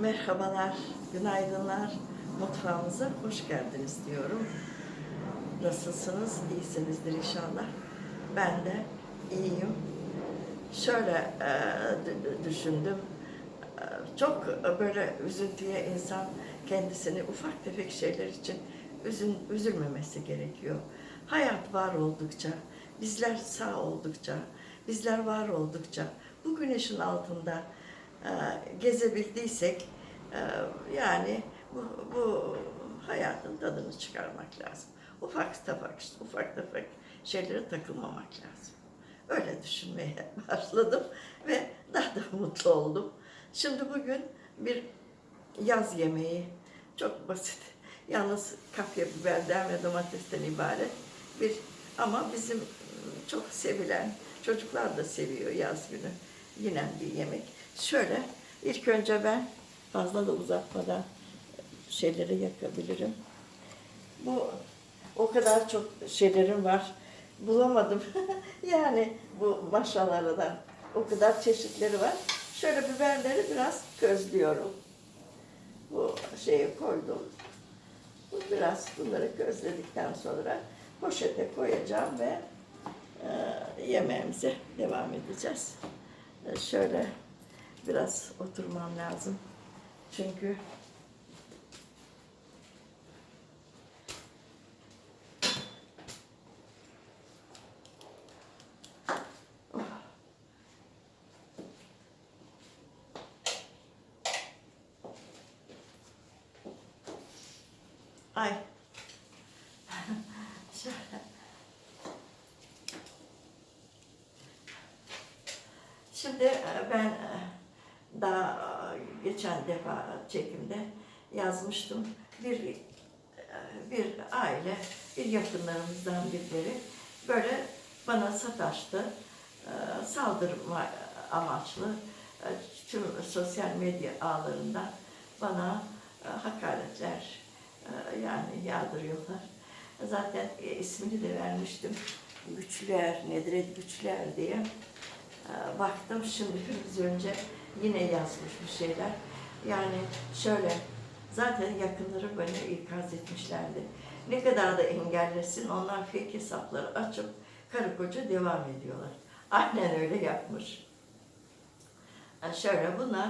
Merhabalar, günaydınlar. Mutfağımıza hoş geldiniz diyorum. Nasılsınız? İyisinizdir inşallah. Ben de iyiyim. Şöyle e, düşündüm. E, Çok böyle üzüntüye insan kendisini ufak tefek şeyler için üzün, üzülmemesi gerekiyor. Hayat var oldukça, bizler sağ oldukça, bizler var oldukça, bu güneşin altında gezebildiysek e, yani bu, bu hayatın tadını çıkarmak lazım. Ufak tefek, ufak tefek şeylere takılmamak lazım. Öyle düşünmeye başladım ve daha da mutlu oldum. Şimdi bugün bir yaz yemeği çok basit. Yalnız kapya biberden ve domatesten ibaret bir ama bizim çok sevilen çocuklar da seviyor yaz günü yenen bir yemek. Şöyle ilk önce ben fazla da uzatmadan şeyleri yakabilirim. Bu o kadar çok şeylerim var. Bulamadım. yani bu maşalardan o kadar çeşitleri var. Şöyle biberleri biraz közlüyorum. Bu şeye koydum. Bu biraz bunları közledikten sonra poşete koyacağım ve e, yemeğimize devam edeceğiz. E, şöyle biraz oturmam lazım. Çünkü Ay. Şimdi e, ben e, daha e, geçen defa çekimde yazmıştım. Bir e, bir aile, bir yakınlarımızdan birileri böyle bana sataştı. E, Saldırma amaçlı tüm sosyal medya ağlarından bana hakaretler yani yağdırıyorlar. Zaten ismini de vermiştim. Güçler, Nedret Güçler diye. E, Baktım şimdi biraz önce yine yazmış bir şeyler. Yani şöyle, zaten yakınları beni ikaz etmişlerdi. Ne kadar da engellesin, onlar fake hesapları açıp karı koca devam ediyorlar. Aynen öyle yapmış. E, Şöyle bunlar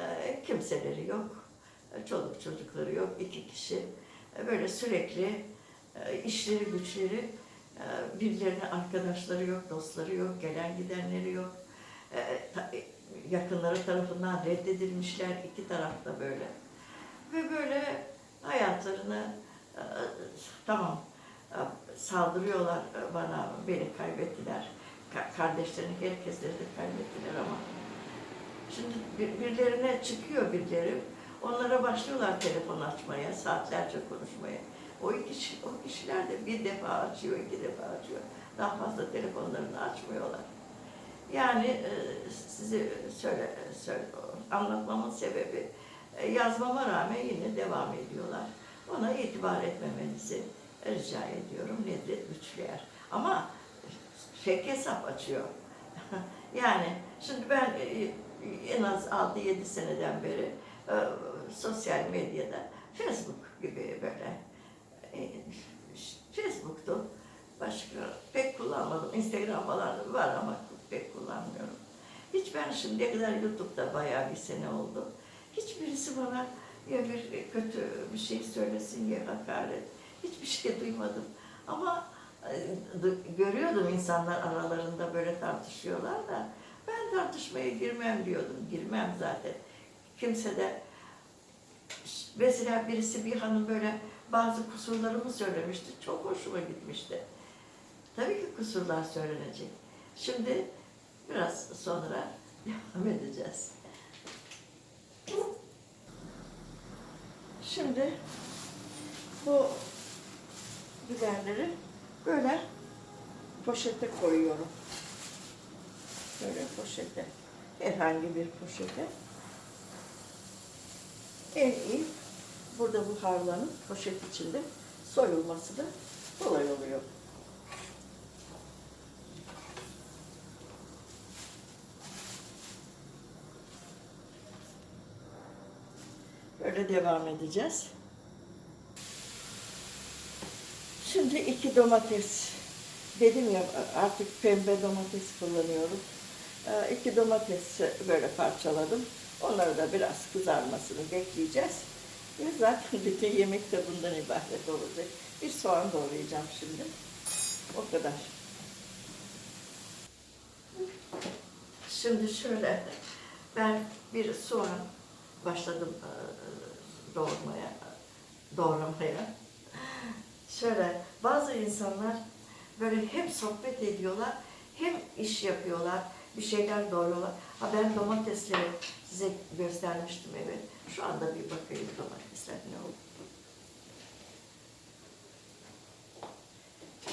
e, kimseleri yok. E, Çoluk çocukları yok. iki kişi. E, Böyle sürekli işleri güçleri birilerine arkadaşları yok, dostları yok, gelen gidenleri yok. E, ta- e, Yakınları tarafından reddedilmişler iki tarafta böyle. Ve böyle hayatlarını e, tamam e, saldırıyorlar bana, beni kaybettiler. Ka- Kardeşlerini, herkesleri de kaybettiler ama Şimdi bir- birilerine çıkıyor birileri. Onlara başlıyorlar telefon açmaya, saatlerce konuşmaya. O kişi, o kişiler de bir defa açıyor, iki defa açıyor. Daha fazla telefonlarını açmıyorlar. Yani e, size söyle, söyle anlatmamın sebebi e, yazmama rağmen yine devam ediyorlar. Ona itibar etmemenizi rica ediyorum. Nedret Güçlüyer. Ama fake hesap açıyor. yani şimdi ben e, en az 6-7 seneden beri sosyal medyada Facebook gibi böyle e, Facebook'tu. Başka pek kullanmadım. Instagram falan var ama pek kullanmıyorum. Hiç ben şimdiye kadar YouTube'da bayağı bir sene oldu. Hiçbirisi bana ya bir kötü bir şey söylesin ya hakaret. Hiçbir şey duymadım. Ama e, du- görüyordum insanlar aralarında böyle tartışıyorlar da ben tartışmaya girmem diyordum. Girmem zaten. Kimse de mesela birisi bir hanım böyle bazı kusurlarımı söylemişti. Çok hoşuma gitmişti. Tabii ki kusurlar söylenecek. Şimdi biraz sonra devam edeceğiz. Şimdi bu biberleri böyle poşete koyuyorum. Böyle poşete. Herhangi bir poşete. En iyi burada buharlanıp poşet içinde soyulması da kolay oluyor. böyle devam edeceğiz. Şimdi iki domates. Dedim ya artık pembe domates kullanıyorum. Ee, İki domates böyle parçaladım. Onları da biraz kızarmasını bekleyeceğiz. Ve zaten bütün yemek de bundan ibaret olacak. Bir soğan doğrayacağım şimdi. O kadar. Şimdi şöyle ben bir soğan başladım e, doğramaya, doğramaya. Şöyle bazı insanlar böyle hem sohbet ediyorlar hem iş yapıyorlar, bir şeyler doğruyorlar. Ha ben domatesleri size göstermiştim evet. Şu anda bir bakayım domatesler ne oldu.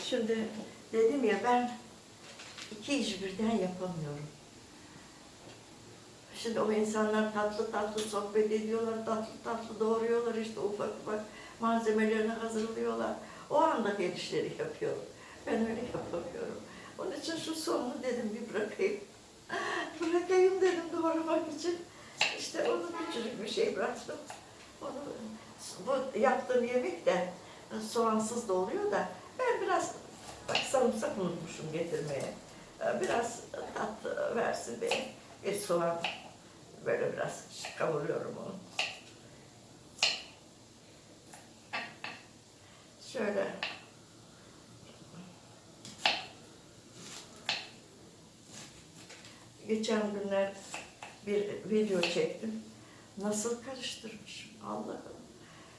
Şimdi dedim ya ben iki iş birden yapamıyorum. Şimdi o insanlar tatlı tatlı sohbet ediyorlar, tatlı tatlı doğruyorlar işte ufak ufak malzemelerini hazırlıyorlar. O anda her işleri yapıyorum. Ben öyle yapamıyorum. Onun için şu sonunu dedim bir bırakayım. Bırakayım dedim doğramak için. İşte onu küçücük bir şey bıraktım. Onu, bu yaptığım yemek de soğansız da oluyor da ben biraz bak sarımsak unutmuşum getirmeye. Biraz tat versin diye bir soğan böyle biraz kavuruyorum onu. Şöyle geçen günler bir video çektim. Nasıl karıştırmışım Allah'ım.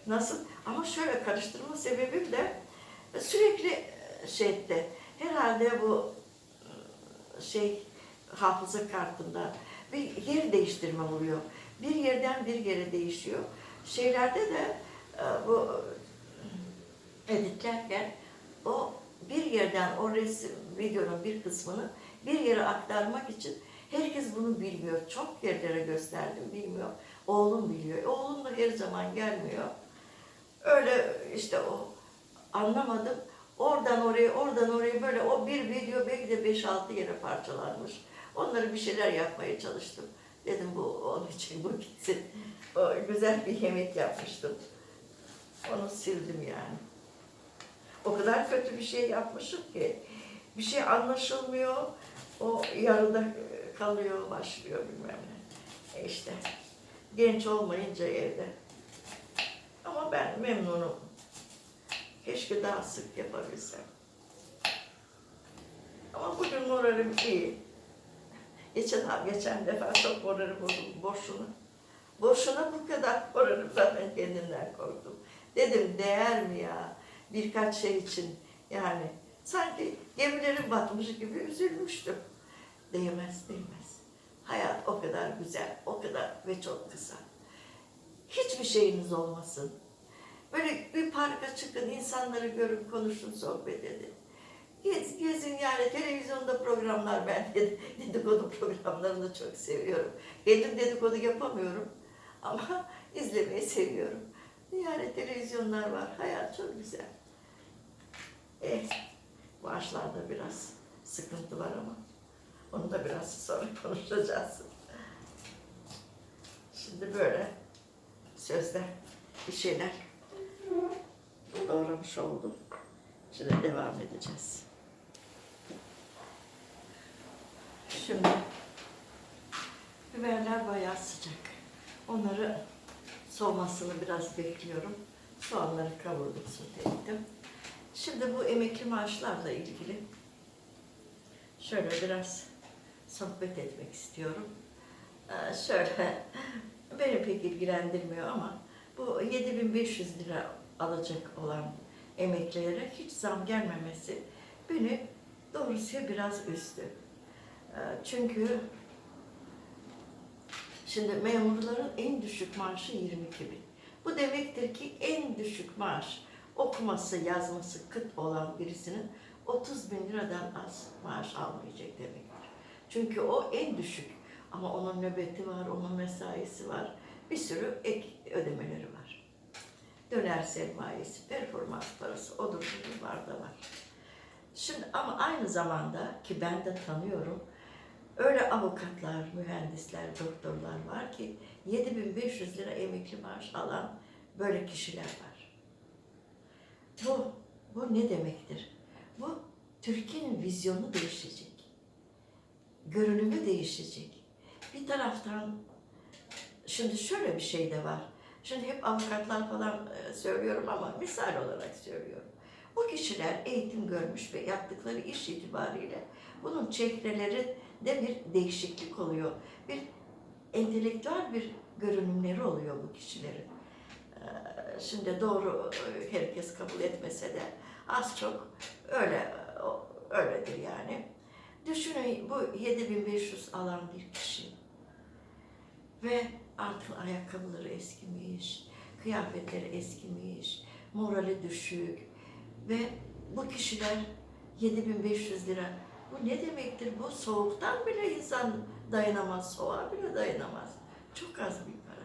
Nasıl? Ama şöyle karıştırma sebebim de sürekli şeyde herhalde bu şey hafıza kartında bir yer değiştirme oluyor. Bir yerden bir yere değişiyor. Şeylerde de e, bu editlerken o bir yerden o resim videonun bir kısmını bir yere aktarmak için herkes bunu bilmiyor. Çok yerlere gösterdim bilmiyor. Oğlum biliyor. E, Oğlum da her zaman gelmiyor. Öyle işte o anlamadım. Oradan oraya, oradan oraya böyle o bir video belki de 5-6 yere parçalanmış. Onları bir şeyler yapmaya çalıştım. Dedim bu onun için bu gitsin. O güzel bir yemek yapmıştım. Onu sildim yani. O kadar kötü bir şey yapmışım ki bir şey anlaşılmıyor. O yarıda kalıyor, başlıyor bilmem ne. E işte genç olmayınca evde. Ama ben memnunum. Keşke daha sık yapabilsem. Ama bugün moralim iyi. Geçen, geçen defa çok moralim bozuldu, boşuna. Boşuna bu kadar moralim zaten kendimden korktum. Dedim değer mi ya birkaç şey için yani sanki gemilerin batmış gibi üzülmüştüm. Değmez değmez. Hayat o kadar güzel, o kadar ve çok kısa. Hiçbir şeyiniz olmasın. Böyle bir parka çıkın, insanları görün, konuşun, sohbet edin. Gez, gezin yani televizyonda programlar ben de- dedikodu programlarını çok seviyorum. Kendim dedikodu yapamıyorum ama izlemeyi seviyorum. Yani televizyonlar var, hayat çok güzel. Eh, maaşlarda biraz sıkıntı var ama biraz sonra konuşacağız. Şimdi böyle sözler, bir şeyler doğramış oldum. Şimdi devam edeceğiz. Şimdi biberler bayağı sıcak. Onları soğumasını biraz bekliyorum. Soğanları kavurdum, sote ettim. Şimdi bu emekli maaşlarla ilgili şöyle biraz sohbet etmek istiyorum. Ee, şöyle, beni pek ilgilendirmiyor ama bu 7500 lira alacak olan emeklilere hiç zam gelmemesi beni doğrusu biraz üzdü. Ee, Çünkü şimdi memurların en düşük maaşı 22 bin. Bu demektir ki en düşük maaş okuması, yazması kıt olan birisinin 30 bin liradan az maaş almayacak demektir. Çünkü o en düşük ama onun nöbeti var, onun mesaisi var, bir sürü ek ödemeleri var. Döner sermayesi, performans parası, odur budur var da var. Şimdi ama aynı zamanda ki ben de tanıyorum, Öyle avukatlar, mühendisler, doktorlar var ki 7500 lira emekli maaş alan böyle kişiler var. Bu, bu ne demektir? Bu Türkiye'nin vizyonu değişecek. Görünümü değişecek. Bir taraftan şimdi şöyle bir şey de var. Şimdi hep avukatlar falan e, söylüyorum ama misal olarak söylüyorum. Bu kişiler eğitim görmüş ve yaptıkları iş itibariyle bunun çehreleri de bir değişiklik oluyor. Bir entelektüel bir görünümleri oluyor bu kişilerin. Ee, Şimdi doğru e, herkes kabul etmese de az çok öyle öyledir yani. Düşünün bu 7500 alan bir kişi ve artık ayakkabıları eskimiş, kıyafetleri eskimiş, morali düşük ve bu kişiler 7500 lira. Bu ne demektir? Bu soğuktan bile insan dayanamaz, soğuğa bile dayanamaz. Çok az bir para.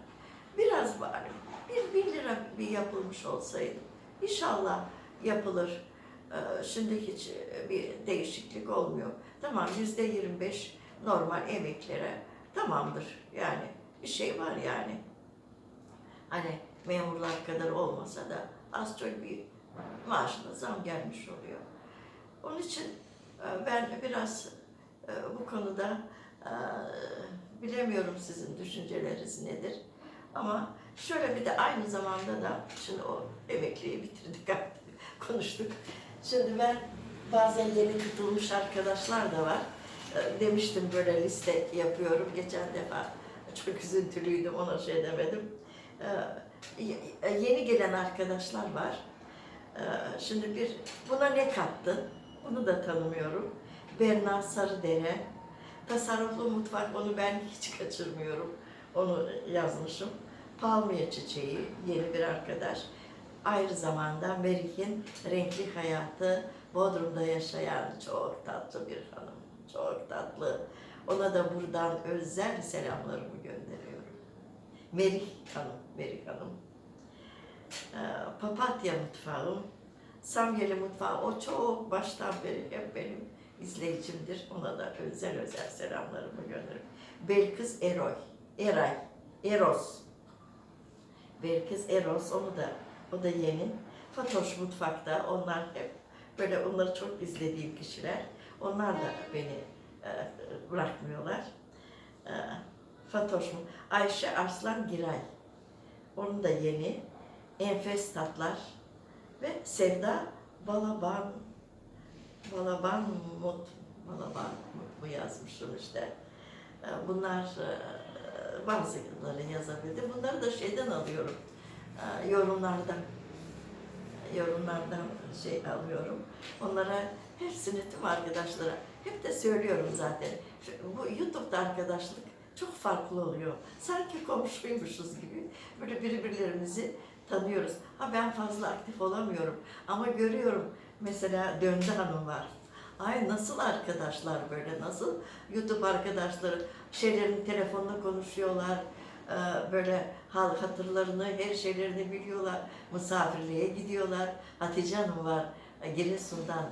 Biraz bari bir, bir lira bir yapılmış olsaydı inşallah yapılır. Ee, Şimdi hiç e, bir değişiklik olmuyor. Tamam yüzde 25 normal emeklere tamamdır yani bir şey var yani. Hani memurlar kadar olmasa da az çok bir maaşına zam gelmiş oluyor. Onun için e, ben biraz e, bu konuda e, bilemiyorum sizin düşünceleriniz nedir. Ama şöyle bir de aynı zamanda da şimdi o emekliyi bitirdik artık konuştuk. Şimdi ben bazen yeni tutulmuş arkadaşlar da var. E, Demiştim böyle liste yapıyorum. Geçen defa çok üzüntülüydüm ona şey demedim. E, y- Yeni gelen arkadaşlar var. E, Şimdi bir buna ne kattı? Bunu da tanımıyorum. Berna Sarıdere. Tasarruflu mutfak onu ben hiç kaçırmıyorum. Onu yazmışım. Palmiye çiçeği yeni bir arkadaş. Ayrı zamanda Merih'in renkli hayatı Bodrum'da yaşayan çok tatlı bir hanım. Çok tatlı. Ona da buradan özel selamlarımı gönderiyorum. Merih Hanım, Merih Hanım. Ee, Papatya mutfağı, Samyeli mutfağı, o çok baştan beri hep benim izleyicimdir. Ona da özel özel selamlarımı gönderirim. Belkıs Eroy, Eray, Eros. Belkıs Eros, onu da, o da yeni. Fatoş Mutfak'ta, onlar hep böyle onları çok izlediğim kişiler. Onlar da beni e, bırakmıyorlar. E, Fatoş mu? Ayşe Arslan Giray. Onun da yeni. Enfes Tatlar ve Sevda Balaban Balaban Mut Balaban Mut mu yazmışım işte. E, Bunlar e, bazıları yazabildim. Bunları da şeyden alıyorum. e, Yorumlardan yorumlardan şey alıyorum. Onlara hepsini tüm arkadaşlara hep de söylüyorum zaten. Bu YouTube'da arkadaşlık çok farklı oluyor. Sanki komşuymuşuz gibi böyle birbirlerimizi tanıyoruz. Ha ben fazla aktif olamıyorum ama görüyorum mesela Döndü Hanım var. Ay nasıl arkadaşlar böyle nasıl YouTube arkadaşları şeylerin telefonla konuşuyorlar. Ee, böyle hal hatırlarını, her şeylerini biliyorlar. Misafirliğe gidiyorlar. Hatice Hanım var, e, Giresun'dan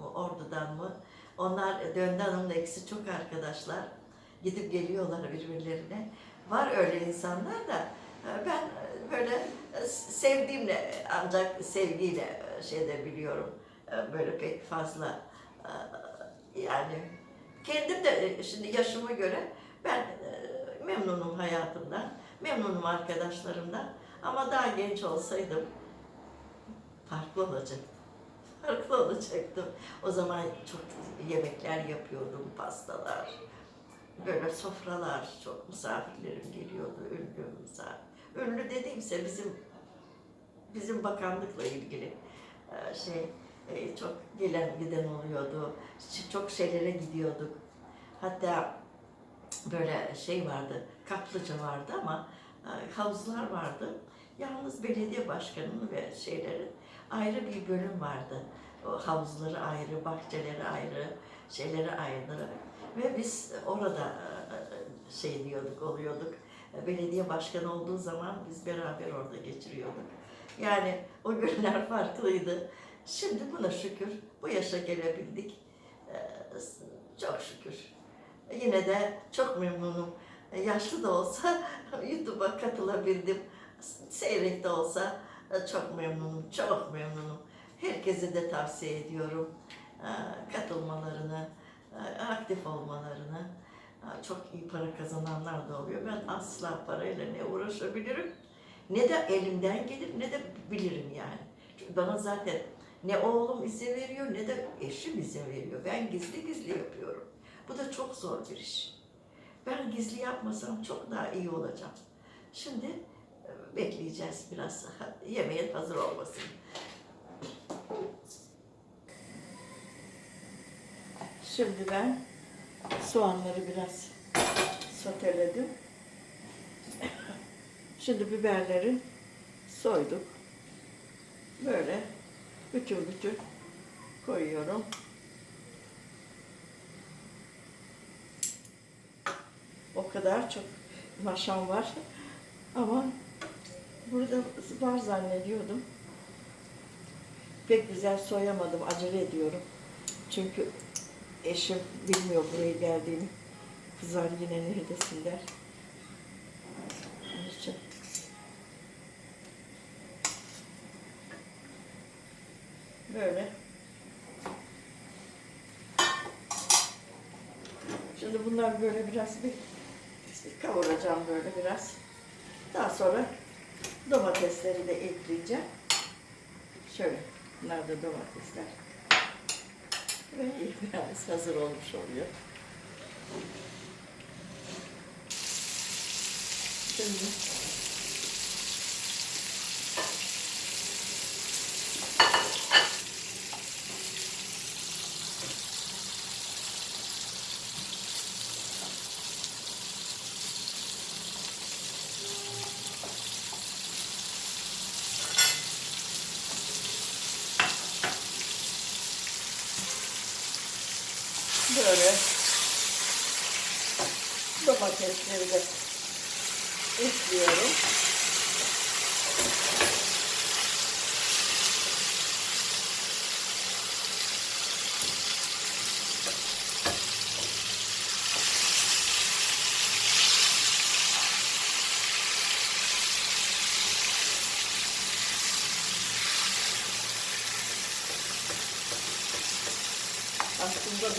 mı, Ordu'dan mı? Onlar Döndü Hanım'la ikisi çok arkadaşlar. Gidip geliyorlar birbirlerine. Var öyle insanlar da e, ben e, böyle e, sevdiğimle ancak sevgiyle e, şey de biliyorum. E, Böyle pek fazla e, yani kendim de e, şimdi yaşıma göre ben e, memnunum hayatımdan, memnunum arkadaşlarımdan. Ama daha genç olsaydım farklı olacaktım. Farklı olacaktım. O zaman çok yemekler yapıyordum, pastalar. Böyle sofralar, çok misafirlerim geliyordu, ünlü misafir. Ünlü dediğimse bizim bizim bakanlıkla ilgili e, şey e, çok gelen giden oluyordu. Çok şeylere gidiyorduk. Hatta böyle şey vardı, kaplıca vardı ama e, havuzlar vardı. Yalnız belediye başkanının ve şeylerin ayrı bir bölüm vardı. O havuzları ayrı, bahçeleri ayrı, şeyleri ayrı. Ve biz orada e, e, şey diyorduk, oluyorduk. Belediye başkanı olduğu zaman biz beraber orada geçiriyorduk. Yani o günler farklıydı. Şimdi buna şükür bu yaşa gelebildik. E. Yine de çok memnunum. Yaşlı da olsa YouTube'a katılabildim. Seyrek de olsa çok memnunum, çok memnunum. Herkese de tavsiye ediyorum. Ee, Katılmalarını, e, aktif olmalarını. Çok iyi para kazananlar da oluyor. Ben asla parayla ne uğraşabilirim, ne de elimden gelir, ne de bilirim yani. Çünkü bana zaten ne oğlum izin veriyor, ne de eşim izin veriyor. Ben gizli gizli yapıyorum. Bu da çok zor bir iş. Ben gizli yapmasam çok daha iyi olacağım. Şimdi e, bekleyeceğiz biraz. Yemeğin hazır olmasın. Şimdi ben soğanları biraz soteledim. Şimdi biberleri soyduk. Böyle bütün bütün koyuyorum. O kadar çok maşam var. Ama burada var zannediyordum. Pek güzel soyamadım, acele ediyorum. Çünkü eşim bilmiyor buraya geldiğimi. Kızar yine neredesin der. Böyle. Şimdi bunlar böyle biraz bir kavuracağım böyle biraz. Daha sonra domatesleri de ekleyeceğim. Şöyle. Bunlar da domatesler. Ve biraz hazır olmuş oluyor. Şimdi böyle domatesleri de ekliyorum.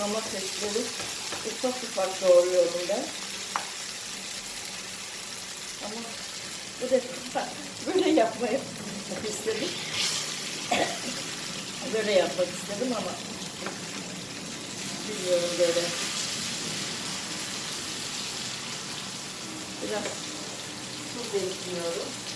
Aslında domatesleri ufak ufak doğruyorum ben. Ama bu defa böyle yapmayı istedim. böyle yapmak istedim ama bilmiyorum böyle. Biraz tuz ekliyorum.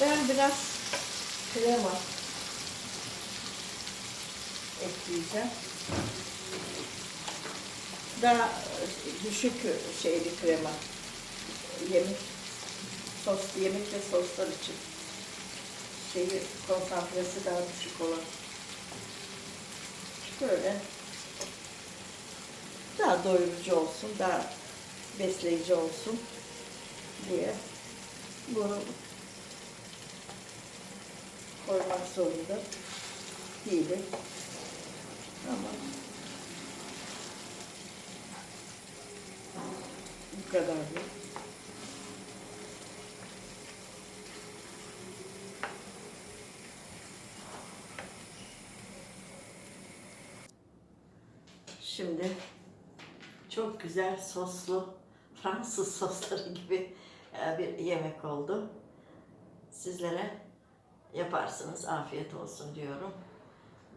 Ben biraz krema ekleyeceğim. Daha düşük şeyli krema. Yemek, sos, yemek ve soslar için. Şeyi, konsantresi daha düşük olan. Böyle. Daha doyurucu olsun, daha besleyici olsun diye bunu koymak zorunda değilim. Ama bu kadar da. Şimdi çok güzel soslu Fransız sosları gibi e, bir yemek oldu. Sizlere yaparsınız. Afiyet olsun diyorum.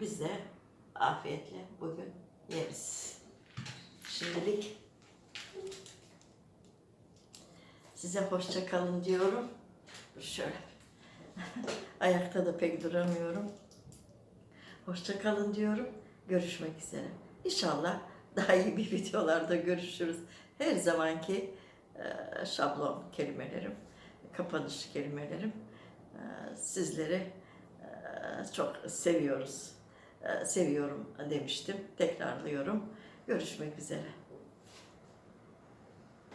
Biz de afiyetle bugün yeriz. Şimdilik size hoşça kalın diyorum. Şöyle. Ayakta da pek duramıyorum. Hoşça kalın diyorum. Görüşmek üzere. İnşallah daha iyi bir videolarda görüşürüz. Her zamanki şablon kelimelerim, kapanış kelimelerim sizleri e, çok seviyoruz. E, seviyorum demiştim. Tekrarlıyorum. Görüşmek üzere.